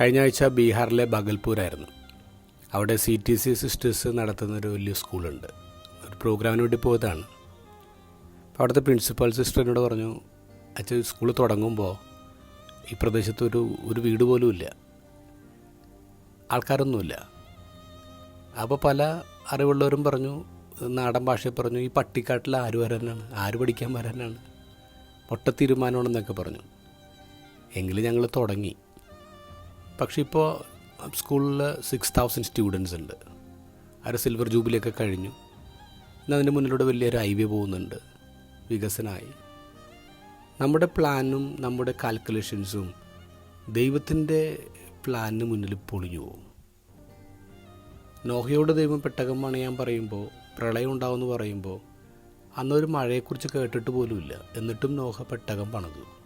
കഴിഞ്ഞ ആഴ്ച ബീഹാറിലെ ബഗൽപൂരായിരുന്നു. അവിടെ സി ടി സി സിസ്റ്റേഴ്സ് നടത്തുന്ന ഒരു വലിയ സ്കൂളുണ്ട്. ഒരു പ്രോഗ്രാമിന് വേണ്ടി പോയതാണ്. അപ്പോൾ അവിടുത്തെ പ്രിൻസിപ്പൽ സിസ്റ്റർ എന്നോട് പറഞ്ഞു അച്ഛൻ സ്കൂൾ തുടങ്ങുമ്പോൾ ഈ പ്രദേശത്ത് ഒരു ഒരു വീട് പോലും ഇല്ല. ആൾക്കാരൊന്നുമില്ല അപ്പോൾ പല അറിവുള്ളവരും പറഞ്ഞു നാടൻ ഭാഷയിൽ പറഞ്ഞു ഈ പട്ടിക്കാട്ടിൽ ആര് വരാനാണ് ആര് പഠിക്കാൻ വരാനാണ് പൊട്ട തീരുമാനമാണെന്നൊക്കെ പറഞ്ഞു. എങ്കിലും ഞങ്ങൾ തുടങ്ങി. പക്ഷേ ഇപ്പോൾ സ്കൂളിൽ സിക്സ് തൗസൻഡ് സ്റ്റുഡൻസ് ഉണ്ട്. അവർ സിൽവർ ജൂബിലിയൊക്കെ കഴിഞ്ഞു. ഇന്ന് അതിന്റെ മുന്നിലൂടെ വലിയൊരു ഹൈവേ പോകുന്നുണ്ട്. വികസനമായി നമ്മുടെ പ്ലാനും നമ്മുടെ കാൽക്കുലേഷൻസും ദൈവത്തിന്റെ പ്ലാനിന് മുന്നിൽ പൊളിഞ്ഞു പോകും. നോഹയോട് ദൈവം പെട്ടകം പണിയാൻ പറയുമ്പോൾ പ്രളയം ഉണ്ടാവുമെന്ന് പറയുമ്പോൾ അന്നൊരു മഴയെക്കുറിച്ച് കേട്ടിട്ട് പോലുമില്ല. എന്നിട്ടും നോഹ പെട്ടകം പണിതു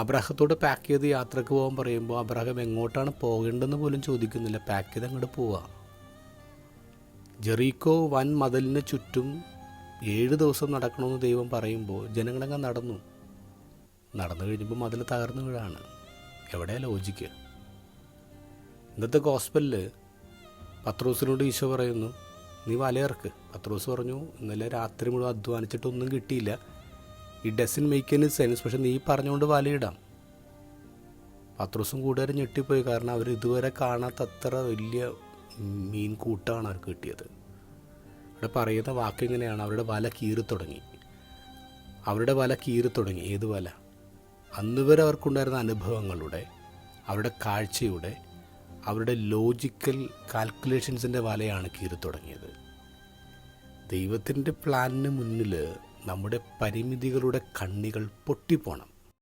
അബ്രഹത്തോട് പാക്ക് ചെയ്ത് യാത്രയ്ക്ക് പോകാൻ പറയുമ്പോൾ അബ്രഹം എങ്ങോട്ടാണ് പോകേണ്ടതെന്ന് പോലും ചോദിക്കുന്നില്ല. പാക്ക് ചെയ്ത് അങ്ങോട്ട് പോവുക ജെറീക്കോ വൻ മതിലിന് ചുറ്റും ഏഴ് ദിവസം നടക്കണമെന്ന് ദൈവം പറയുമ്പോൾ ജനങ്ങളങ്ങ് നടന്നു. നടന്നു കഴിഞ്ഞപ്പോൾ മതിൽ തകർന്നു വീഴാണ്. എവിടെയാ ലോജിക്ക് ഇന്നത്തെ ഗോസ്പലിൽ പത്രോസിനോട് ഈശോ പറയുന്നു നീ വലയിറക്ക്. പത്രോസ് പറഞ്ഞു ഇന്നലെ രാത്രി മുഴുവൻ അധ്വാനിച്ചിട്ടൊന്നും കിട്ടിയില്ല. ഈ ഡസൻ മേക്ക് എനി സെൻസ് പക്ഷെ നീ പറഞ്ഞുകൊണ്ട് വലയിടാം. പത്രോസും കൂടുതൽ ഞെട്ടിപ്പോയി. കാരണം അവർ ഇതുവരെ കാണാത്തത്ര വലിയ മീൻ കൂട്ടമാണ് അവർക്ക് കിട്ടിയത്. ഇവിടെ പറയുന്ന വാക്ക് ഇങ്ങനെയാണ്. അവരുടെ വല കീറി തുടങ്ങി. അവരുടെ വല കീറി തുടങ്ങി. ഏത് വല? അന്നുവരെ അവർക്കുണ്ടായിരുന്ന അനുഭവങ്ങളുടെ അവരുടെ കാഴ്ചയുടെ അവരുടെ ലോജിക്കൽ കാൽക്കുലേഷൻസിന്റെ വലയാണ് കീറി തുടങ്ങിയത്. ദൈവത്തിന്റെ പ്ലാനിന് മുന്നിൽ നമ്മുടെ പരിമിതികളുടെ കണ്ണികൾ പൊട്ടിപ്പോണം.